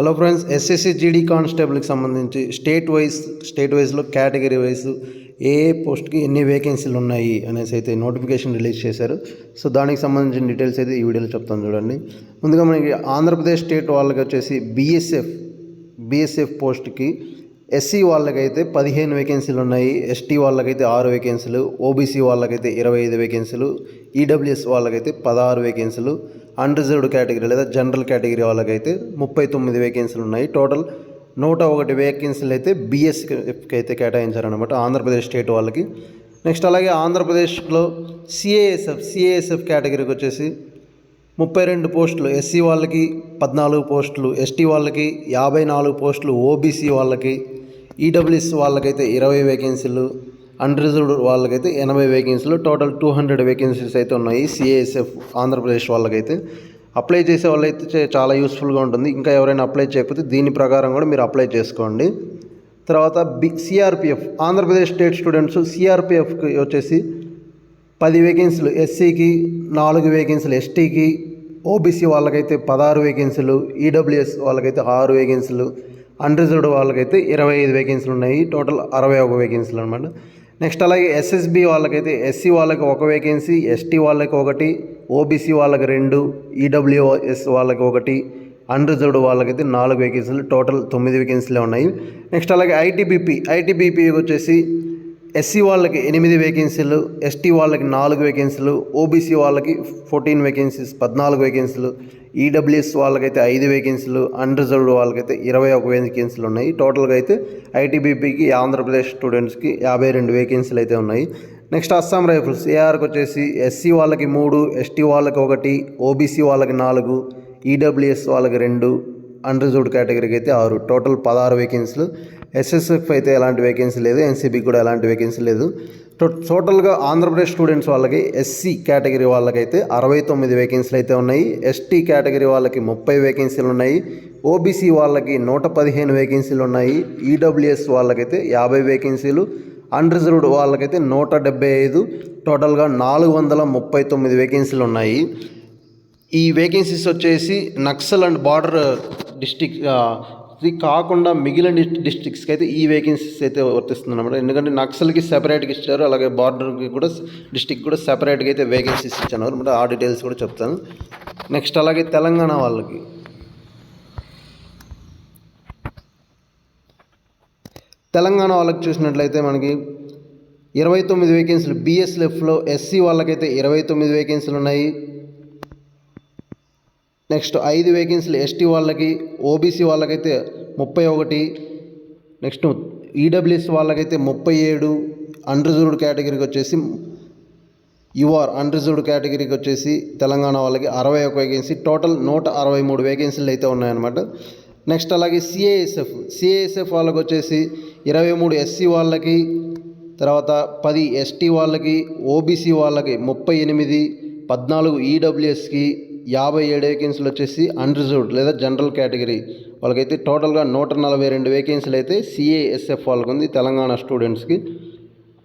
Hello friends SSC GD కానిస్టేబుల్కి సంబంధించి state wise state వైజ్లో కేటగిరీ వైజ్ ఏ ఏ పోస్ట్కి ఎన్ని వేకెన్సీలు ఉన్నాయి అనేసి అయితే నోటిఫికేషన్ రిలీజ్ చేశారు. సో దానికి సంబంధించిన డీటెయిల్స్ అయితే ఈ వీడియోలో చెప్తాను చూడండి. ముందుగా మనకి ఆంధ్రప్రదేశ్ స్టేట్ వాళ్ళకి వచ్చేసి బీఎస్ఎఫ్ బీఎస్ఎఫ్ పోస్ట్కి ఎస్సీ వాళ్ళకైతే పదిహేను వేకెన్సీలు ఉన్నాయి. ఎస్టీ వాళ్ళకైతే ఆరు వేకెన్సీలు ఓబీసీ వాళ్ళకైతే ఇరవై ఐదు వేకెన్సీలు ఈడబ్ల్యూఎస్ వాళ్ళకైతే పదహారు వేకెన్సీలు అన్రిజర్వ్డ్ కేటగిరీ లేదా జనరల్ కేటగిరీ వాళ్ళకైతే ముప్పై తొమ్మిది వేకెన్సీలు ఉన్నాయి. టోటల్ నూట ఒకటి వేకెన్సీలు అయితే బీఎస్కి అయితే కేటాయించారనమాట ఆంధ్రప్రదేశ్ స్టేట్ వాళ్ళకి. నెక్స్ట్ అలాగే ఆంధ్రప్రదేశ్లో సిఏఎస్ఎఫ్ సిఏఎస్ఎఫ్ కేటగిరీకి వచ్చేసి ముప్పై రెండు పోస్టులు ఎస్సీ వాళ్ళకి పద్నాలుగు పోస్టులు ఎస్టీ వాళ్ళకి యాభై నాలుగు పోస్టులు ఓబీసీ వాళ్ళకి ఈడబ్ల్యూఎస్ వాళ్ళకైతే ఇరవై వేకెన్సీలు అన్రిజర్వ్డ్ వాళ్ళకైతే ఎనభై వేకెన్సీలు టోటల్ టూ హండ్రెడ్ వేకెన్సీస్ అయితే ఉన్నాయి. సిఏఎస్ఎఫ్ ఆంధ్రప్రదేశ్ వాళ్ళకైతే. అప్లై చేసే వాళ్ళైతే చాలా యూస్ఫుల్గా ఉంటుంది. ఇంకా ఎవరైనా అప్లై చేయకపోతే దీని ప్రకారం కూడా మీరు అప్లై చేసుకోండి. తర్వాత B CRPF Andhra Pradesh state students సిఆర్పిఎఫ్కి వచ్చేసి పది వేకెన్సీలు ఎస్సీకి నాలుగు వేకెన్సీలు ఎస్టీకి ఓబీసీ వాళ్ళకైతే పదహారు వేకెన్సీలు ఈడబ్ల్యూఎస్ వాళ్ళకైతే ఆరు వేకెన్సీలు అన్రిజర్వ్డ్ వాళ్ళకైతే ఇరవై ఐదు వేకెన్సీలు ఉన్నాయి. టోటల్ అరవై ఒక వేకెన్సీలు అనమాట నెక్స్ట్ అలాగే ఎస్ఎస్బి వాళ్ళకైతే ఎస్సీ వాళ్ళకి ఒక వేకెన్సీ ఎస్టీ వాళ్ళకి ఒకటి ఓబీసీ వాళ్ళకి రెండు ఈడబ్ల్యూఎస్ వాళ్ళకి ఒకటి అన్రిజర్వ్డ్ వాళ్ళకైతే నాలుగు వేకెన్సీలు టోటల్ తొమ్మిది వేకెన్సీలే ఉన్నాయి. నెక్స్ట్ అలాగే ఐటీబీపీ ఐటీబీపీ వచ్చేసి ఎస్సీ వాళ్ళకి ఎనిమిది వేకెన్సీలు ఎస్టీ వాళ్ళకి నాలుగు వేకెన్సీలు ఓబీసీ వాళ్ళకి ఫోర్టీన్ వేకెన్సీస్ పద్నాలుగు వేకెన్సీలు ఈడబ్ల్యూఎస్ వాళ్ళకైతే ఐదు వేకెన్సీలు అన్రిజర్వ్డ్ వాళ్ళకైతే ఇరవై ఒక వేకెన్సీలు ఉన్నాయి. టోటల్గా అయితే ఐటీబీపీకి ఆంధ్రప్రదేశ్ స్టూడెంట్స్కి యాభై రెండు వేకెన్సీలు అయితే ఉన్నాయి. Next Assam rifles. ఏఆర్కి వచ్చేసి ఎస్సీ వాళ్ళకి మూడు ఎస్టీ వాళ్ళకి ఒకటి ఓబీసీ వాళ్ళకి నాలుగు ఈడబ్ల్యూఎస్ వాళ్ళకి రెండు అన్రిజర్వ్డ్ కేటగిరీకి అయితే ఆరు. టోటల్ పదహారు వేకెన్సీలు ఎస్ఎస్ఎఫ్ అయితే ఎలాంటి వేకెన్సీ లేదు. ఎన్సీబీకి కూడా ఎలాంటి వేకెన్సీ లేదు. టో- టోటల్గా ఆంధ్రప్రదేశ్ స్టూడెంట్స్ వాళ్ళకి ఎస్సీ కేటగిరీ వాళ్ళకైతే అరవై తొమ్మిది వేకెన్సీలు అయితే ఉన్నాయి. ఎస్టీ కేటగిరీ వాళ్ళకి ముప్పై వేకెన్సీలు ఉన్నాయి. ఓబీసీ వాళ్ళకి నూట పదిహేను వేకెన్సీలు ఉన్నాయి. ఈడబ్ల్యూఎస్ వాళ్ళకైతే యాభై వేకెన్సీలు అన్రిజర్వ్డ్ వాళ్ళకైతే నూట డెబ్బై ఐదు. టోటల్గా నాలుగు వందల ముప్పై తొమ్మిది వేకెన్సీలు ఉన్నాయి. ఈ వేకెన్సీస్ వచ్చేసి నక్సల్ అండ్ బార్డర్ డిస్టిక్ ఇది కాకుండా మిగిలిన డిస్ట్రిక్ట్స్కి అయితే ఈ వేకెన్సీస్ అయితే వర్తిస్తుంది అనమాట ఎందుకంటే నక్సల్కి సెపరేట్గా ఇచ్చారు అలాగే బార్డర్కి కూడా డిస్టిక్ కూడా సెపరేట్గా అయితే వేకెన్సీస్ ఇచ్చాను. అనమాట ఆ డీటెయిల్స్ కూడా చెప్తాను. నెక్స్ట్ అలాగే తెలంగాణ వాళ్ళకి. తెలంగాణ వాళ్ళకి చూసినట్లయితే మనకి ఇరవై తొమ్మిది వేకెన్సీలు బీఎస్ఎఫ్లో ఎస్సీ వాళ్ళకైతే ఇరవై తొమ్మిది వేకెన్సీలు ఉన్నాయి. నెక్స్ట్ ఐదు వేకెన్సీలు ఎస్టీ వాళ్ళకి ఓబీసీ వాళ్ళకైతే ముప్పై ఒకటి నెక్స్ట్ ఈడబ్ల్యూఎస్ వాళ్ళకైతే ముప్పై ఏడు అన్రిజర్వ్డ్ కేటగిరీకి వచ్చేసి యుఆర్ అన్రిజర్వ్డ్ కేటగిరీకి వచ్చేసి తెలంగాణ వాళ్ళకి అరవై ఒక వేకెన్సీ టోటల్ నూట అరవై మూడు వేకెన్సీలు అయితే ఉన్నాయన్నమాట. నెక్స్ట్ అలాగే సిఏఎస్ఎఫ్ సిఏఎస్ఎఫ్ వాళ్ళకి వచ్చేసి ఇరవై మూడు ఎస్సీ వాళ్ళకి తర్వాత పది ఎస్టీ వాళ్ళకి ఓబీసీ వాళ్ళకి ముప్పై ఎనిమిది పద్నాలుగు ఈడబ్ల్యూఎస్కి యాభై ఏడు వేకెన్సీలు వచ్చేసి అన్రిజర్వ్డ్ లేదా జనరల్ కేటగిరీ వాళ్ళకైతే టోటల్గా నూట నలభై రెండు వేకెన్సీలు అయితే సిఏఎస్ఎఫ్ వాళ్ళకు ఉంది తెలంగాణ స్టూడెంట్స్కి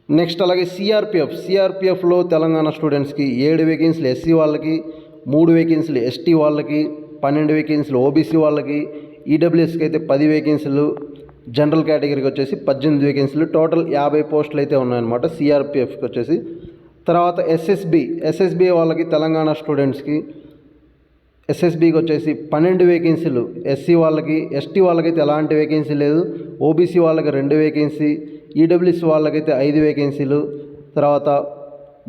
నెక్స్ట్ అలాగే సిఆర్పిఎఫ్ సిఆర్పిఎఫ్లో తెలంగాణ స్టూడెంట్స్కి ఏడు వేకెన్సీలు ఎస్సీ వాళ్ళకి మూడు వేకెన్సీలు ఎస్టీ వాళ్ళకి పన్నెండు వేకెన్సీలు ఓబీసీ వాళ్ళకి ఈడబ్ల్యూఎస్కి అయితే పది వేకెన్సీలు జనరల్ కేటగిరీకి వచ్చేసి పద్దెనిమిది వేకెన్సీలు టోటల్ యాభై పోస్టులు అయితే ఉన్నాయన్నమాట సిఆర్పిఎఫ్కి వచ్చేసి. తర్వాత ఎస్ఎస్బి ఎస్ఎస్బి వాళ్ళకి తెలంగాణ స్టూడెంట్స్కి ఎస్ఎస్బికి వచ్చేసి పన్నెండు వేకెన్సీలు ఎస్సీ వాళ్ళకి ఎస్టీ వాళ్ళకైతే ఎలాంటి వేకెన్సీ లేదు. ఓబీసీ వాళ్ళకి రెండు వేకెన్సీ ఈడబ్ల్యూసీ వాళ్ళకైతే ఐదు వేకెన్సీలు తర్వాత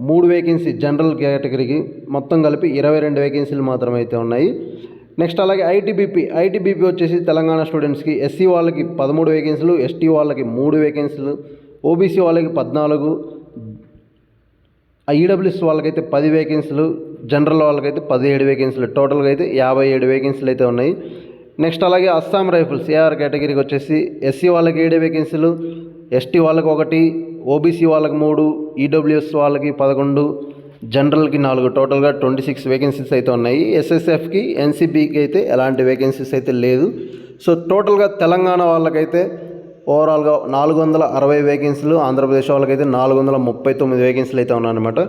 మూడు వేకెన్సీ జనరల్ కేటగిరీకి మొత్తం కలిపి ఇరవై రెండు వేకెన్సీలు మాత్రమే అయితే ఉన్నాయి. నెక్స్ట్ అలాగే ఐటీబీపీ ఐటీబీపీ వచ్చేసి తెలంగాణ స్టూడెంట్స్కి ఎస్సీ వాళ్ళకి పదమూడు వేకెన్సీలు ఎస్టీ వాళ్ళకి మూడు వేకెన్సీలు ఓబీసీ వాళ్ళకి పద్నాలుగు ఈడబ్ల్యూఎస్ వాళ్ళకైతే పది వేకెన్సీలు జనరల్ వాళ్ళకైతే పదిహేడు వేకెన్సీలు టోటల్గా అయితే యాభై ఏడు వేకెన్సీలు అయితే ఉన్నాయి. నెక్స్ట్ అలాగే అస్సాం రైఫిల్స్ ఏఆర్ కేటగిరీకి వచ్చేసి ఎస్సీ వాళ్ళకి ఏడు వేకెన్సీలు ఎస్టీ వాళ్ళకి ఒకటి ఓబీసీ వాళ్ళకి మూడు ఈడబ్ల్యూఎస్ వాళ్ళకి పదకొండు జనరల్కి నాలుగు టోటల్గా ట్వంటీ సిక్స్ వేకెన్సీస్ అయితే ఉన్నాయి. ఎస్ఎస్ఎఫ్కి ఎన్సీబీకి అయితే ఎలాంటి వేకెన్సీస్ అయితే లేదు. సో టోటల్గా తెలంగాణ వాళ్ళకైతే ఓవరాల్గా నాలుగు వందల అరవై వేకెన్సీలు ఆంధ్రప్రదేశ్ వాళ్ళకైతే నాలుగు వందల ముప్పై తొమ్మిది వేకెన్సీలు అయితే ఉన్నాయన్నమాట.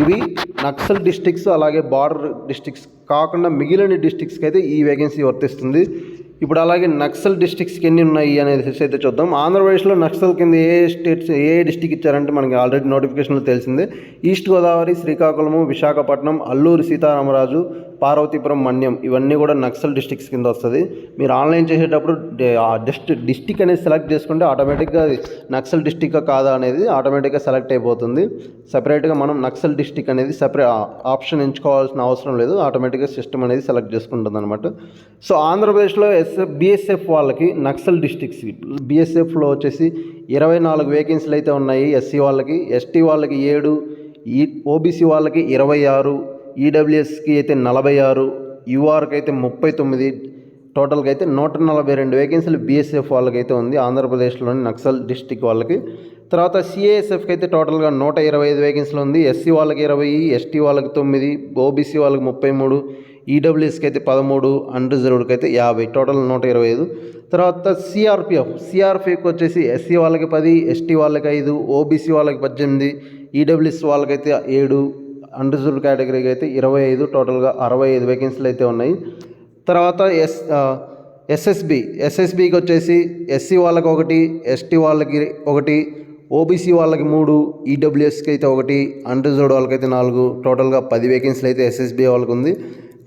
ఇవి నక్సల్ డిస్టిక్స్ అలాగే బార్డర్ డిస్టిక్స్ కాకుండా మిగిలిన డిస్టిక్స్కి అయితే ఈ వేకెన్సీ వర్తిస్తుంది. ఇప్పుడు అలాగే నక్సల్ డిస్ట్రిక్ట్స్కి ఎన్ని ఉన్నాయి అనేది అయితే చూద్దాం. ఆంధ్రప్రదేశ్లో నక్సల్ కింద ఏ స్టేట్స్ ఏ డిస్టిక్ ఇచ్చారంటే మనకి ఆల్రెడీ నోటిఫికేషన్లో తెలిసిందే. ఈస్ట్ గోదావరి శ్రీకాకుళము విశాఖపట్నం అల్లూరి సీతారామరాజు పార్వతీపురం మన్యం ఇవన్నీ కూడా నక్సల్ డిస్ట్రిక్ట్స్ కింద వస్తుంది. మీరు ఆన్లైన్ చేసేటప్పుడు జస్ట్ డిస్టిక్ అనేది సెలెక్ట్ చేసుకుంటే ఆటోమేటిక్గా అది నక్సల్ డిస్టిక్ కాదా అనేది ఆటోమేటిక్గా సెలెక్ట్ అయిపోతుంది. సపరేట్గా మనం నక్సల్ డిస్టిక్ అనేది సపరేట్ ఆప్షన్ ఎంచుకోవాల్సిన అవసరం లేదు. ఆటోమేటిక్గా సిస్టమ్ అనేది సెలెక్ట్ చేసుకుంటుంది అనమాట సో ఆంధ్రప్రదేశ్లో బిఎస్ఎఫ్ బిఎస్ఎఫ్ వాళ్ళకి నక్సల్ డిస్టిక్స్ బిఎస్ఎఫ్లో వచ్చేసి ఇరవై నాలుగు వేకెన్సీలు అయితే ఉన్నాయి. ఎస్సీ వాళ్ళకి ఎస్టీ వాళ్ళకి ఏడు e, ఈ ఓబీసీ వాళ్ళకి ఇరవై ఆరు ఈడబ్ల్యూఎస్కి అయితే నలభై ఆరు యూఆర్కి అయితే ముప్పై తొమ్మిది టోటల్గా అయితే నూట నలభై రెండు వేకెన్సీలు బీఎస్ఎఫ్ వాళ్ళకైతే ఉంది. ఆంధ్రప్రదేశ్లోని నక్సల్ డిస్టిక్ వాళ్ళకి. తర్వాత సిఏఎస్ఎఫ్కి అయితే టోటల్గా నూట ఇరవై ఐదు వేకెన్సీలు ఉంది. ఎస్సీ వాళ్ళకి ఇరవై ఎస్టీ వాళ్ళకి తొమ్మిది ఓబీసీ వాళ్ళకి ముప్పై మూడు ఈడబ్ల్యూఎస్కి అయితే పదమూడు అన్రిజర్వ్డ్కి అయితే యాభై టోటల్ నూట ఇరవై ఐదు. తర్వాత సిఆర్పిఎఫ్ సిఆర్పిఎఫ్కి వచ్చేసి ఎస్సీ వాళ్ళకి పది ఎస్టీ వాళ్ళకి ఐదు ఓబీసీ వాళ్ళకి పద్దెనిమిది ఈడబ్ల్యూఎస్ వాళ్ళకైతే ఏడు అన్రిజర్వ్డ్ కేటగిరీకి అయితే ఇరవై ఐదు టోటల్గా అరవై ఐదు వేకెన్సీలు అయితే ఉన్నాయి. తర్వాత ఎస్ ఎస్ఎస్బి ఎస్ఎస్బికి వచ్చేసి ఎస్సీ వాళ్ళకి ఒకటి ఎస్టీ వాళ్ళకి ఒకటి ఓబీసీ వాళ్ళకి మూడు ఈడబ్ల్యూఎస్కి అయితే ఒకటి అన్రిజర్వ్డ్ వాళ్ళకైతే నాలుగు టోటల్గా పది వేకెన్సీలు అయితే ఎస్ఎస్బి వాళ్ళకి ఉంది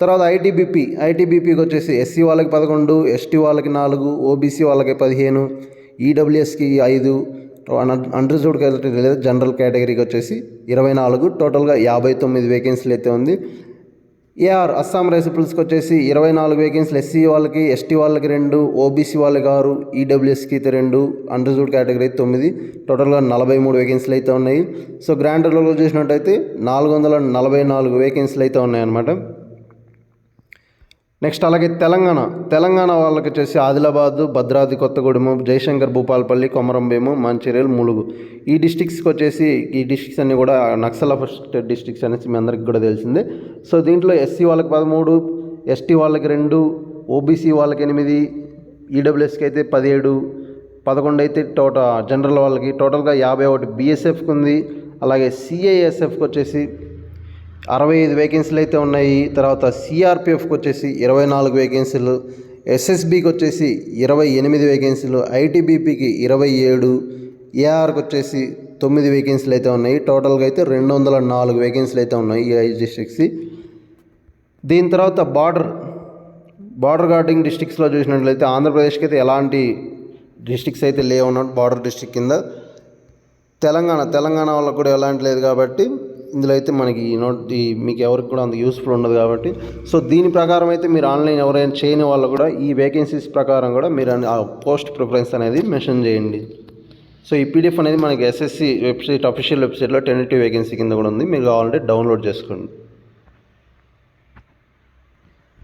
తర్వాత ఐటీబీపీ ఐటీబీపీకి వచ్చేసి ఎస్సీ వాళ్ళకి పదకొండు ఎస్టీ వాళ్ళకి నాలుగు ఓబీసీ వాళ్ళకి పదిహేను ఈడబ్ల్యూఎస్కి ఐదు అన్రిజర్వ్డ్ కేటగిరీ లేదా జనరల్ కేటగిరీకి వచ్చేసి ఇరవై నాలుగు టోటల్గా యాభై తొమ్మిది వేకెన్సీలు అయితే ఉంది. ఏఆర్ అస్సాం రైసిపుల్స్కి వచ్చేసి ఇరవై నాలుగు వేకెన్సీలు ఎస్సీ వాళ్ళకి ఎస్టీ వాళ్ళకి రెండు ఓబీసీ వాళ్ళకి ఆరు ఈడబ్ల్యూఎస్కి అయితే రెండు అన్రిజర్వ్డ్ కేటగిరీ అయితే తొమ్మిది టోటల్గా నలభై మూడు వేకెన్సీలు అయితే ఉన్నాయి. సో గ్రాండ్ టోటల్గా చూసినట్టయితే నాలుగు వందల నలభై నాలుగు వేకెన్సీలు అయితే ఉన్నాయన్నమాట. నెక్స్ట్ అలాగే తెలంగాణ. తెలంగాణ వాళ్ళకి వచ్చేసి ఆదిలాబాద్ భద్రాద్రి కొత్తగూడెము జయశంకర్ భూపాలపల్లి కొమరంభీము మంచిర్యాల ములుగు. ఈ డిస్టిక్స్కి వచ్చేసి ఈ డిస్టిక్స్ అన్నీ కూడా నక్సల్ ఫస్ట్ డిస్టిక్స్ అనేసి మీ అందరికి కూడా తెలిసిందే. సో దీంట్లో ఎస్సీ వాళ్ళకి పదమూడు ఎస్టీ వాళ్ళకి రెండు ఓబీసీ వాళ్ళకి ఎనిమిది ఈడబ్ల్యూఎస్కి అయితే పదిహేడు పదకొండు అయితే టోటల్ జనరల్ వాళ్ళకి టోటల్గా యాభై ఒకటి బీఎస్ఎఫ్కి ఉంది. అలాగే సిఐఎస్ఎఫ్కి వచ్చేసి అరవై ఐదు వేకెన్సీలు అయితే ఉన్నాయి. తర్వాత సిఆర్పిఎఫ్కి వచ్చేసి ఇరవై నాలుగు వేకెన్సీలు ఎస్ఎస్బికి వచ్చేసి ఇరవై ఎనిమిది వేకెన్సీలు ఐటీబీపీకి ఇరవై ఏడు ఏఆర్కి వచ్చేసి తొమ్మిది వేకెన్సీలు అయితే ఉన్నాయి. టోటల్గా అయితే రెండు వందల నాలుగు వేకెన్సీలు అయితే ఉన్నాయి ఈ ఐదు డిస్ట్రిక్ట్స్ దీని తర్వాత బార్డర్ బార్డర్ గార్డింగ్ డిస్ట్రిక్ట్స్లో చూసినట్లయితే ఆంధ్రప్రదేశ్కి అయితే ఎలాంటి డిస్ట్రిక్ట్స్ అయితే లేవు బార్డర్ డిస్ట్రిక్ట్ కింద. తెలంగాణ తెలంగాణ వాళ్ళకు కూడా ఎలాంటి లేదు కాబట్టి ఇందులో అయితే మనకి ఈ నోట్ ఈ మీకు ఎవరికి కూడా అంత యూస్ఫుల్ ఉండదు కాబట్టి. సో దీని ప్రకారం అయితే మీరు ఆన్లైన్ ఎవరైనా చేయని వాళ్ళు కూడా ఈ వేకెన్సీస్ ప్రకారం కూడా మీరు ఆ పోస్ట్ ప్రిఫరెన్స్ అనేది మెన్షన్ చేయండి. సో ఈ పీడిఎఫ్ అనేది మనకి ఎస్ఎస్సి వెబ్సైట్ అఫీషియల్ వెబ్సైట్లో టెంటేటివ్ వేకెన్సీ కింద కూడా ఉంది. మీరు కావాలంటే డౌన్లోడ్ చేసుకోండి.